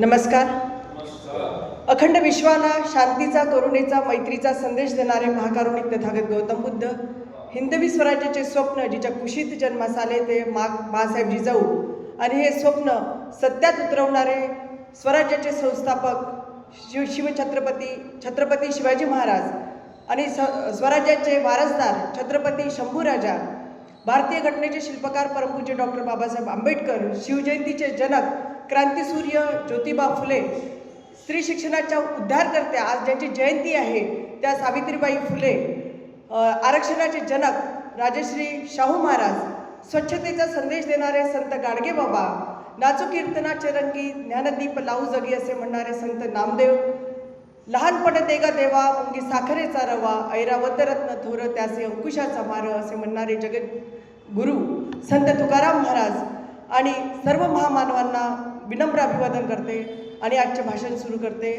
नमस्कार. अखंड विश्वाला शांतीचा करुणेचा मैत्रीचा संदेश देणारे महाकारुणिक तथागत गौतम बुद्ध. हिंदवी स्वराज्याचे स्वप्न जिच्या कुशीत जन्मास आले ते मा बाळासाहेब जिजाऊ आणि हे स्वप्न सत्यात उतरवणारे स्वराज्याचे संस्थापक शिव शिवछत्रपती छत्रपती शिवाजी महाराज आणि स स्वराज्याचे वारसदार छत्रपती शंभूराजा. भारतीय घटनेचे शिल्पकार परमपूज्य डॉक्टर बाबासाहेब आंबेडकर शिवजयंतीचे जनक क्रांतीसूर्य ज्योतिबा फुले स्त्री शिक्षणाच्या उद्धारकर्त्या आज ज्यांची जयंती आहे त्या सावित्रीबाई फुले आरक्षणाचे जनक राजश्री शाहू महाराज स्वच्छतेचा संदेश देणारे संत गाडगे बाबा नाचू कीर्तनाचे रंगी ज्ञानदीप लावू जगी असे म्हणणारे संत नामदेव लहानपण देगा देवा मुंगी साखरेचा रवा ऐरावत रत्न थोर त्याचे अंकुशाचा मार असे म्हणणारे जगत गुरु संत तुकाराम महाराज आणि सर्व महामानवांना विनम्र अभिवादन करते आणि आजचे भाषण सुरू करते.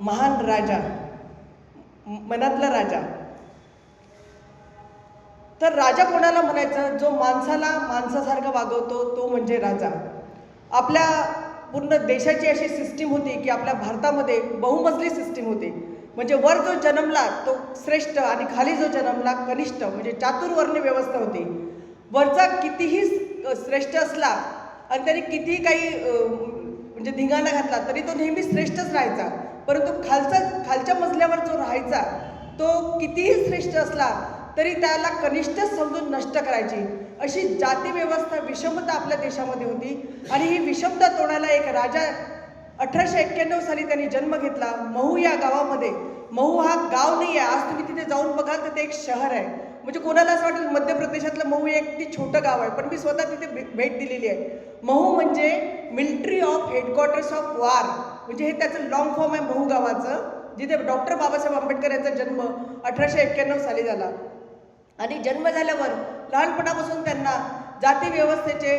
महान राजा मनातला राजा. तर राजा कोणाला म्हणायचं? जो माणसाला माणसासारखा वागवतो तो म्हणजे राजा. आपल्या पूर्ण देशाची अशी सिस्टीम होती की आपल्या भारतामध्ये बहुमजली सिस्टीम होती. म्हणजे वर जो जन्मला तो श्रेष्ठ आणि खाली जो जन्मला कनिष्ठ म्हणजे चातुर्वर्ण्य व्यवस्था होती. वरचा कितीही श्रेष्ठ असला आणि त्याने कितीही काही म्हणजे धिंगाणा घातला तरी तो नेहमी श्रेष्ठच राहायचा. परंतु खालचा खालच्या मजल्यावर जो राहायचा तो कितीही श्रेष्ठ असला तरी त्याला कनिष्ठच समजून नष्ट करायची. अशी जाती व्यवस्था विषमता आपल्या देशामध्ये होती. आणि ही विषमता तोडायला एक राजा अठराशे एक्क्याण्णव साली त्यांनी जन्म घेतला. महू या गावामध्ये. महू हा गाव नाही आहे. आज तुम्ही तिथे जाऊन बघाल तर ते एक शहर आहे. म्हणजे कोणाला असं वाटेल मध्य प्रदेशातलं महू हे एक ती छोटं गाव आहे. पण मी स्वतः तिथे भेट दिलेली आहे. महू म्हणजे military of headquarters of war म्हणजे हे त्याचं लॉंग फॉर्म आहे महू गावाचं जिथे डॉक्टर बाबासाहेब आंबेडकर यांचा जन्म अठराशे एक्क्याण्णव साली झाला. आणि जन्म झाल्यावर लहानपणापासून त्यांना जाती व्यवस्थेचे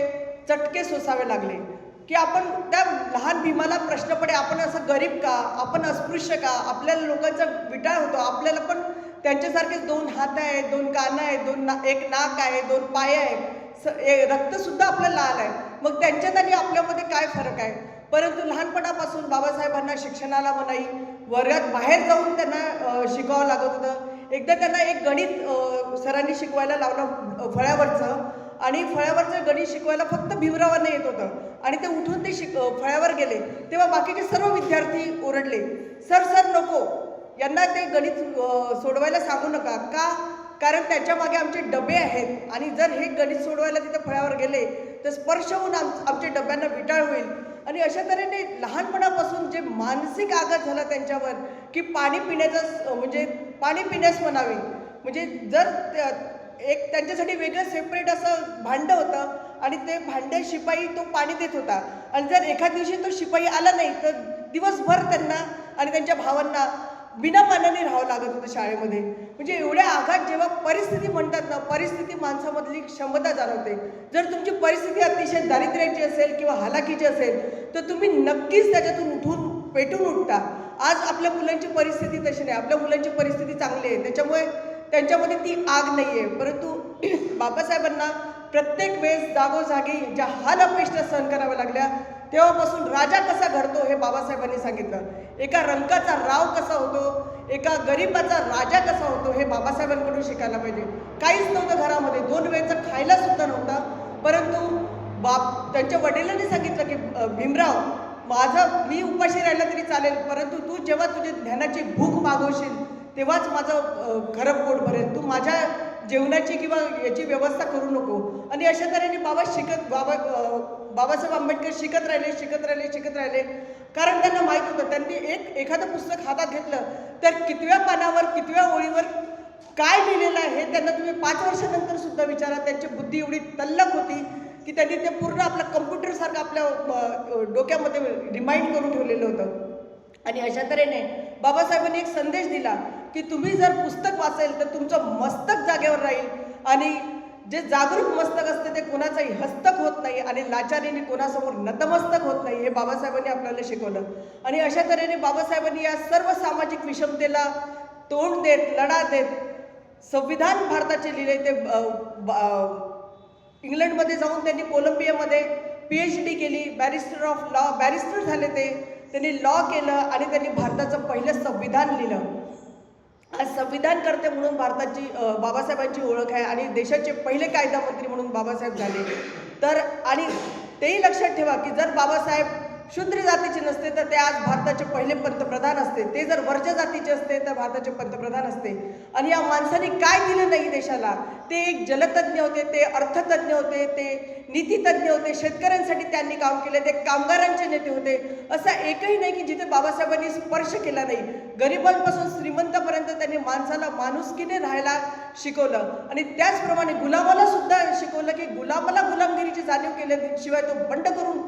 चटके सोसावे लागले. की आपण त्या लहान भीमाला प्रश्न पडे आपण असं गरीब का? आपण अस्पृश्य का? आपल्याला लोकांचा विटाळ होतो. आपल्याला पण त्यांच्यासारखेच दोन हात आहेत दोन कानं आहेत दोन ना एक नाक आहे दोन पाय आहेत. स ए- रक्तसुद्धा आपलं लाल आहे. मग त्यांच्यात आणि आपल्यामध्ये काय फरक आहे? परंतु लहानपणापासून बाबासाहेबांना शिक्षणाला म्हणाई वर्गात बाहेर जाऊन त्यांना शिकावं लागत होतं. एकदा त्यांना एक गणित सरांनी शिकवायला लावलं फळ्यावरचं. आणि फळ्यावरचं गणित शिकवायला फक्त भिवरावांना येत होतं आणि ते उठून ते शिक फळ्यावर गेले तेव्हा बाकीचे सर्व विद्यार्थी ओरडले सर सर नको. यांना ते गणित सोडवायला सांगू नका. का? कारण त्याच्यामागे आमचे डबे आहेत आणि जर हे गणित सोडवायला तिथे फळ्यावर गेले तर स्पर्श होऊन आम आमच्या डब्यांना विटाळ होईल. आणि अशा तऱ्हेने लहानपणापासून जे मानसिक आघात झाला त्यांच्यावर की पाणी पिण्याचं म्हणजे पाणी पिण्यास म्हणावे म्हणजे जर एक त्यांच्यासाठी वेगळं सेपरेट असं भांडं होतं आणि ते भांडे शिपाई तो पाणी देत होता. आणि जर एखाद दिवशी तो शिपाई आला नाही तर दिवसभर त्यांना आणि त्यांच्या भावांना बिना राहावं लागत होतं शाळेमध्ये. म्हणजे एवढ्या आघात जेव्हा परिस्थिती म्हणतात ना परिस्थिती माणसामधली क्षमता जाणवते. जर तुमची परिस्थिती अतिशय दारिद्र्याची असेल किंवा हालाकीची असेल तर तुम्ही नक्कीच त्याच्यातून उठून पेटून उठता. आज आपल्या मुलांची परिस्थिती तशी नाही. आपल्या मुलांची परिस्थिती चांगली आहे. त्याच्यामुळे त्यांच्यामध्ये ती आग नाही आहे परंतु बाबासाहेबांना प्रत्येक वेळेस जागोजागी ज्या हाल अपेष्टा सहन कराव्या लागल्या तेव्हापासून राजा कसा घडतो हे बाबासाहेबांनी सांगितलं. एका रंकाचा राव कसा होतो एका गरीबाचा राजा कसा होतो हे बाबासाहेबांकडून शिकायला पाहिजे. काहीच नव्हतं घरामध्ये दोन वेळचं खायला सुद्धा नव्हता. परंतु बाप त्यांच्या वडिलांनी सांगितलं की भीमराव माझं मी उपाशी राहिला तरी चालेल परंतु तू जेव्हा तुझी ज्ञानाची भूक मागवशील तेव्हाच माझं खरं पोट भरेल. तू माझ्या जेवणाची किंवा याची व्यवस्था करू नको. आणि अशा तऱ्हेने बाबा शिकत बाबा बाबासाहेब आंबेडकर शिकत राहिले शिकत राहिले शिकत राहिले. कारण त्यांना माहीत होतं त्यांनी एक एखादं पुस्तक हातात घेतलं तर कितव्या पानावर कितव्या ओळीवर काय लिहिलेलं आहे त्यांना तुम्ही पाच वर्षानंतर सुद्धा विचारा. त्यांची बुद्धी एवढी तल्लक होती की त्यांनी ते पूर्ण आपलं कम्प्युटरसारखं आपल्या डोक्यामध्ये रिमाइंड करून ठेवलेलं होतं. आणि अशा तऱ्हेने बाबासाहेबांनी एक संदेश दिला की तुम्ही जर पुस्तक वाचेल तर तुमचं मस्तक जागेवर राहील. आणि जे जागरूक मस्तक असते ते कोणाचंही हस्तक होत नाही आणि लाचारीने कोणासमोर नतमस्तक होत नाही हे बाबासाहेबांनी आपल्याला शिकवलं. आणि अशा तऱ्हेने बाबासाहेबांनी या सर्व सामाजिक विषमतेला तोंड देत लढा देत संविधान भारताचे लिहिले ते इंग्लंडमध्ये जाऊन त्यांनी कोलंबियामध्ये पी एच डी केली बॅरिस्टर ऑफ लॉ बॅरिस्टर झाले ते. त्यांनी लॉ केलं आणि त्यांनी भारताचं पहिलं संविधान लिहिलं. आज संविधानकर्ते म्हणून भारताची बाबासाहेबांची ओळख आहे आणि देशाचे पहिले कायदा मंत्री म्हणून बाबासाहेब झाले. तर आणि तेही लक्षात ठेवा की जर बाबासाहेब शूद्र जातीचे नसते तर ते आज भारताचे पहिले पंतप्रधान असते. ते जर वरच्या जातीचे असते तर भारताचे पंतप्रधान असते. आणि या माणसाने काय दिलं नाही देशाला? ते एक जलतज्ञ होते ते अर्थतज्ञ होते ते नीतितज्ञ होते शेतकऱ्यांसाठी त्यांनी काम केले ते कामगारांचे नेते होते. असं एकही नाही की जिथे बाबासाहेबांनी स्पर्श केला नाही. गरिबांपासून श्रीमंतापर्यंत त्यांनी माणसाला माणुसकीने राहायला शिकवलं. आणि त्याचप्रमाणे गुलामाला सुद्धा शिकवलं की गुलामाला गुलामगिरीची जाणीव केल्याशिवाय तो बंड करून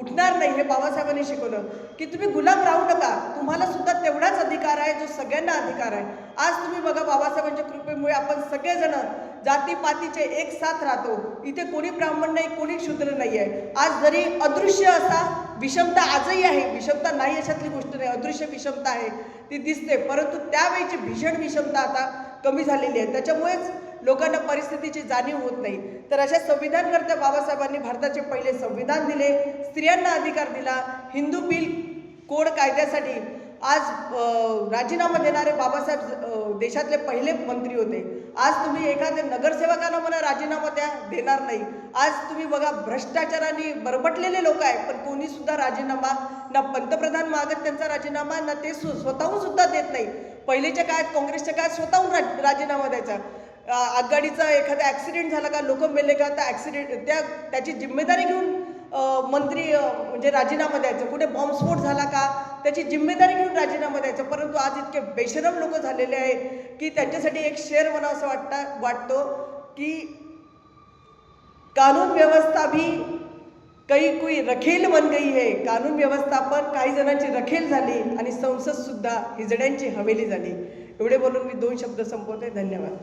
उठणार नाही हे बाबासाहेबांनी शिकवलं. की तुम्ही गुलाम राहू नका. तुम्हाला सुद्धा तेवढाच अधिकार आहे जो सगळ्यांना अधिकार आहे. आज तुम्ही बघा बाबासाहेबांच्या कृपेमुळे आपण सगळेजण जातीपातीचे एक साथ राहतो. इथे कोणी ब्राह्मण नाही कोणी शूद्र नाही आहे. आज जरी अदृश्य असा विषमता आजही आहे विषमता नाही अशातली गोष्ट नाही. अदृश्य विषमता आहे ती दिसते. परंतु त्यावेळीची भीषण विषमता आता कमी झालेली आहे. त्याच्यामुळेच लोकांना परिस्थितीची जाणीव होत नाही. तर अशा संविधानकर्त्या बाबासाहेबांनी भारताचे पहिले संविधान दिले स्त्रियांना अधिकार दिला. हिंदू बिल कोड कायद्यासाठी आज राजीनामा देणारे बाबासाहेब देशातले पहिले मंत्री होते. आज तुम्ही एखाद्या नगरसेवकांना म्हणा राजीनामा द्या देणार नाही. आज तुम्ही बघा भ्रष्टाचाराने बरबटलेले लोक आहेत पण कोणी सुद्धा राजीनामा ना पंतप्रधान मागत त्यांचा राजीनामा ना ते स्वतःहून सुद्धा देत नाही. पहिलेच्या काळात काँग्रेसच्या काळात स्वतःहून राजीनामा द्यायचा. आगगाडीचा एखादा ॲक्सिडेंट झाला का लोक मेले का त्या ॲक्सिडेंट त्या त्याची जिम्मेदारी घेऊन मंत्री म्हणजे राजीनामा द्यायचं. कुठे बॉम्बस्फोट झाला का त्याची जिम्मेदारी घेऊन राजीनामा द्यायचा. परंतु आज इतके बेशरम लोक झालेले आहे की त्यांच्यासाठी एक शेअर म्हणा असं वाटता वाटतो की कानून व्यवस्था भी काही कोई रखेल बन गई है. कानून व्यवस्थापन काही जणांची रखेल झाली आणि संसदसुद्धा हिजड्यांची हवेली झाली. एवढे बोलून मी दोन शब्द संपवते धन्यवाद.